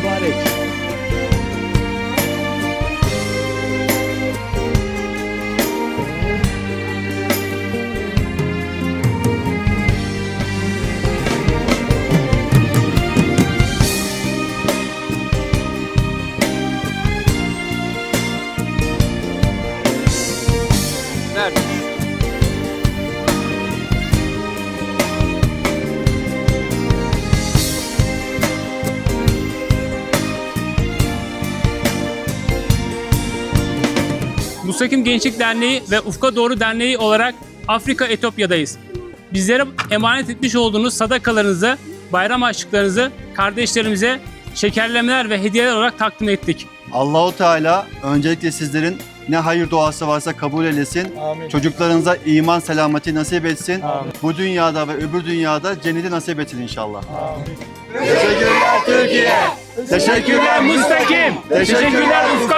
Everybody. Mustakim Gençlik Derneği ve Ufka Doğru Derneği olarak Afrika Etopya'dayız. Bizlere emanet etmiş olduğunuz sadakalarınızı, bayram harçlıklarınızı kardeşlerimize şekerlemeler ve hediyeler olarak takdim ettik. Allahu Teala öncelikle sizlerin ne hayır duası varsa kabul eylesin. Çocuklarınıza iman selameti nasip etsin. Bu dünyada ve öbür dünyada cenneti nasip etsin inşallah. Teşekkürler Türkiye. Teşekkürler Mustakim. Teşekkürler Ufka.